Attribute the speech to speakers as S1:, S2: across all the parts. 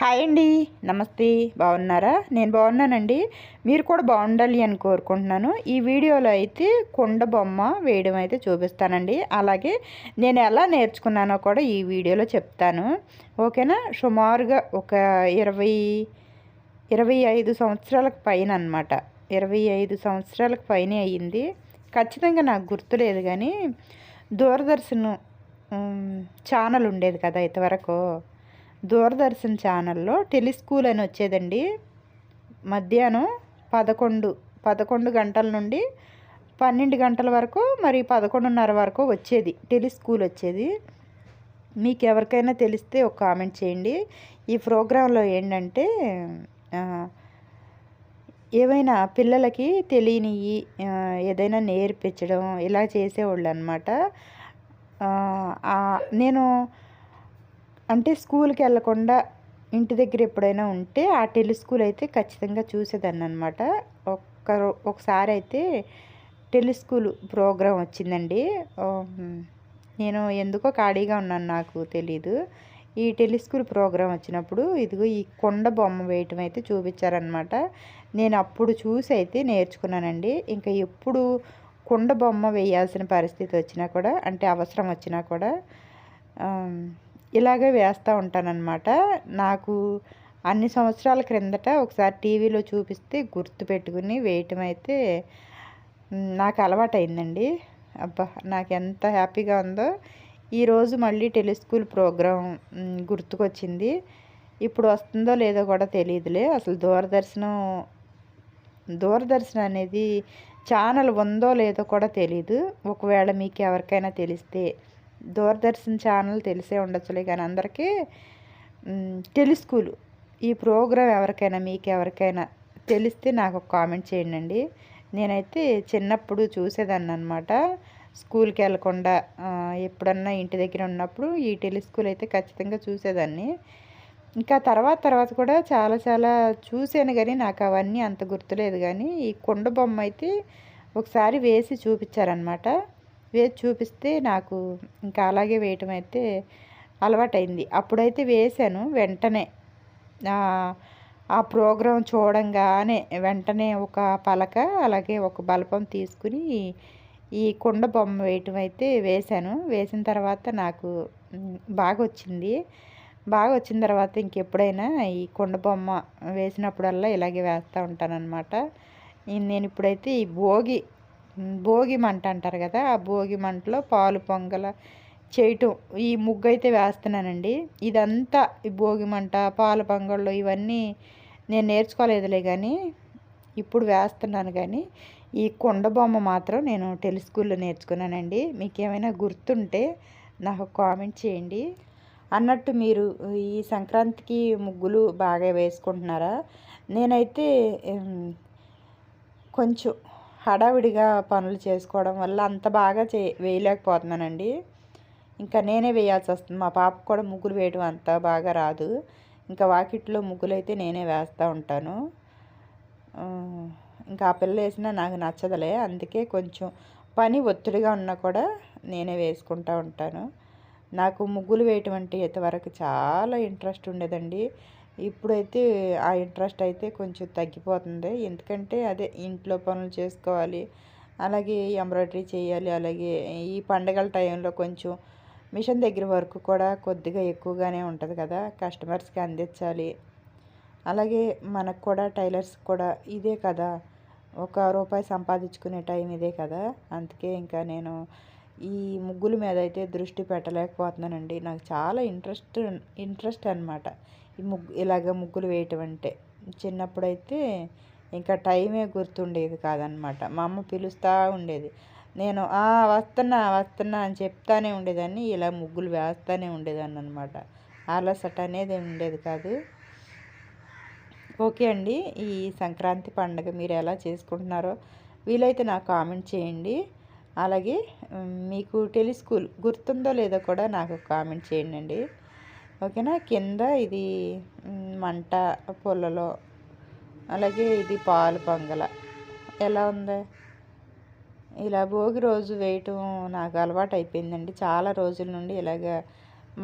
S1: Hi అండి. నమస్తే. బాగున్నారా? నేను బాగున్నానండి. మీరు కూడా బాగుండాలి అని కోరుకుంటున్నాను. ఈ వీడియోలో అయితే కొండ బొమ్మ వేయడం అయితే చూపిస్తానండి. అలాగే నేను ఎలా నేర్చుకున్నానో కూడా ఈ వీడియోలో చెప్తాను. ఓకేనా? సుమారుగా ఒక ఇరవై ఇరవై ఐదు సంవత్సరాలకు పైన అనమాట ఇరవై ఐదు సంవత్సరాలకు పైన అయ్యింది. ఖచ్చితంగా నాకు గుర్తులేదు కానీ దూరదర్శన్ ఛానల్ ఉండేది కదా ఇంతవరకు దూరదర్శన్ ఛానల్లో టెలిస్కూల్ అని వచ్చేదండి. మధ్యాహ్నం పదకొండు పదకొండు గంటల నుండి పన్నెండు గంటల వరకు మరి పదకొండున్నర వరకు వచ్చేది టెలిస్కూల్ వచ్చేది. మీకు ఎవరికైనా తెలిస్తే ఒక కామెంట్ చేయండి. ఈ ప్రోగ్రాంలో ఏంటంటే ఏవైనా పిల్లలకి తెలియనివి ఏదైనా నేర్పించడం ఇలా చేసేవాళ్ళు అనమాట నేను అంటే స్కూల్కి వెళ్ళకుండా ఇంటి దగ్గర ఎప్పుడైనా ఉంటే ఆ టెలిస్కూల్ అయితే ఖచ్చితంగా చూసేదాన్ని అనమాట ఒక్క ఒకసారి అయితే టెలిస్కూల్ ప్రోగ్రాం వచ్చిందండి. నేను ఎందుకో ఖాళీగా ఉన్నాను నాకు తెలీదు. ఈ టెలిస్కూల్ ప్రోగ్రాం వచ్చినప్పుడు ఇదిగో ఈ కొండ బొమ్మ వేయటం అయితే చూపించారనమాట నేను అప్పుడు చూసి అయితే నేర్చుకున్నానండి. ఇంకా ఎప్పుడు కొండ బొమ్మ వేయాల్సిన పరిస్థితి వచ్చినా కూడా అంటే అవసరం వచ్చినా కూడా ఇలాగే వేస్తూ ఉంటానన్నమాట. నాకు అన్ని సంవత్సరాల క్రిందట ఒకసారి టీవీలో చూపిస్తే గుర్తు పెట్టుకుని వేయటం అయితే నాకు అలవాటైందండి. అబ్బా నాకు ఎంత హ్యాపీగా ఉందో. ఈరోజు మళ్ళీ టెలిస్కూల్ ప్రోగ్రాం గుర్తుకొచ్చింది. ఇప్పుడు వస్తుందో లేదో కూడా తెలియదులే అసలు దూరదర్శనం దూరదర్శనం అనేది ఛానల్ ఉందో లేదో కూడా తెలియదు ఒకవేళ మీకు ఎవరికైనా తెలిస్తే. దూరదర్శన్ ఛానల్ తెలిసే ఉండొచ్చులే కానీ అందరికీ టెలిస్కూలు ఈ ప్రోగ్రాం ఎవరికైనా మీకు ఎవరికైనా తెలిస్తే నాకు ఒక కామెంట్ చేయండి నేనైతే చిన్నప్పుడు చూసేదాన్ని అనమాట స్కూల్కి వెళ్ళకుండా ఎప్పుడన్నా ఇంటి దగ్గర ఉన్నప్పుడు ఈ టెలిస్కూల్ అయితే ఖచ్చితంగా చూసేదాన్ని. ఇంకా తర్వాత తర్వాత కూడా చాలా చాలా చూశాను కానీ నాకు అవన్నీ అంత గుర్తులేదు కానీ ఈ కొండ బొమ్మ అయితే ఒకసారి వేసి చూపించారనమాట. వేసి చూపిస్తే నాకు ఇంకా అలాగే వేయటం అయితే అలవాటైంది. అప్పుడైతే వేశాను వెంటనే. ఆ ప్రోగ్రాం చూడంగానే వెంటనే ఒక పలక అలాగే ఒక బల్పం తీసుకుని ఈ కుండ బొమ్మ వేయటం అయితే వేశాను. వేసిన తర్వాత నాకు బాగా వచ్చింది బాగా వచ్చిన తర్వాత ఇంకెప్పుడైనా ఈ కుండ బొమ్మ వేసినప్పుడల్లా ఇలాగే వేస్తూ ఉంటానన్నమాట. నేను ఇప్పుడైతే ఈ భోగి భోగి మంట అంటారు కదా ఆ భోగి మంటలో పాలు పొంగల చేయటం. ఈ ముగ్గు అయితే వేస్తున్నానండి. ఇదంతా ఈ భోగి మంట పాల పొంగళ్ళు ఇవన్నీ నేను నేర్చుకోలేదులే కానీ ఇప్పుడు వేస్తున్నాను కానీ ఈ కొండ బొమ్మ మాత్రం నేను టెలిస్కూల్లో నేర్చుకున్నానండి. మీకు ఏమైనా గుర్తుంటే నాకు కామెంట్ చేయండి. అన్నట్టు మీరు ఈ సంక్రాంతికి ముగ్గులు బాగా వేసుకుంటున్నారా? నేనైతే కొంచెం హడావిడిగా పనులు చేసుకోవడం వల్ల అంత బాగా చే వేయలేకపోతున్నానండి. ఇంకా నేనే వేయాల్సి వస్తుంది. మా పాప కూడా ముగ్గులు వేయడం అంత బాగా రాదు. ఇంకా వాకిట్లో ముగ్గులు అయితే నేనే వేస్తూ ఉంటాను. ఇంకా ఆ పిల్ల వేసినా నాకు నచ్చదలే. అందుకే కొంచెం పని ఒత్తిడిగా ఉన్నా కూడా నేనే వేసుకుంటూ ఉంటాను. నాకు ముగ్గులు వేయటం అంటే ఇంతవరకు చాలా ఇంట్రెస్ట్ ఉండేదండి. ఇప్పుడైతే ఆ ఇంట్రెస్ట్ అయితే కొంచెం తగ్గిపోతుంది. ఎందుకంటే అదే ఇంట్లో పనులు చేసుకోవాలి అలాగే ఎంబ్రాయిడరీ చేయాలి అలాగే ఈ పండగల టైంలో కొంచెం మిషన్ దగ్గర వర్క్ కూడా కొద్దిగా ఎక్కువగానే ఉంటుంది కదా కస్టమర్స్కి అందించాలి. అలాగే మనకు కూడా టైలర్స్ కూడా ఇదే కదా ఒక రూపాయి సంపాదించుకునే టైం ఇదే కదా. అందుకే ఇంకా నేను ఈ ముగ్గుల మీద అయితే దృష్టి పెట్టలేకపోతున్నానండి. నాకు చాలా ఇంట్రెస్ట్ ఇంట్రెస్ట్ అనమాట ఈ ముగ్గు ఇలాగ ముగ్గులు వేయటం అంటే. చిన్నప్పుడైతే ఇంకా టైమే గుర్తుండేది కాదనమాట. మా అమ్మ పిలుస్తూ ఉండేది. నేను వస్తున్నా వస్తున్నా అని చెప్తానే ఉండేదాన్ని. ఇలా ముగ్గులు వేస్తూనే ఉండేదాన్ని అనమాట. అలసట అనేది ఉండేది కాదు. ఓకే అండి. ఈ సంక్రాంతి పండుగ మీరు ఎలా చేసుకుంటున్నారో వీలైతే నాకు కామెంట్ చేయండి. అలాగే మీకు టెలిస్కూల్ గుర్తుందో లేదో కూడా నాకు కామెంట్ చేయండి ఓకేనా? కింద ఇది మంట పొలలో అలాగే ఇది పాలు పొంగల. ఎలా ఉంది? ఇలా భోగి రోజు వేయటం నాకు అలవాటు అయిపోయిందండి. చాలా రోజుల నుండి ఇలాగ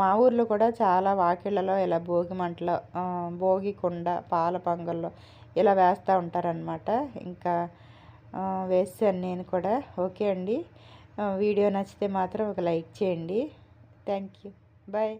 S1: మా ఊర్లో కూడా చాలా వాకిళ్ళలో ఇలా భోగి మంటలో భోగి కుండ పాల పొంగల్లో ఇలా వేస్తూ ఉంటారనమాట ఇంకా వేసాను నేను కూడా. ఓకే అండి. వీడియో నచ్చితే మాత్రం ఒక లైక్ చేయండి. Thank you. బాయ్.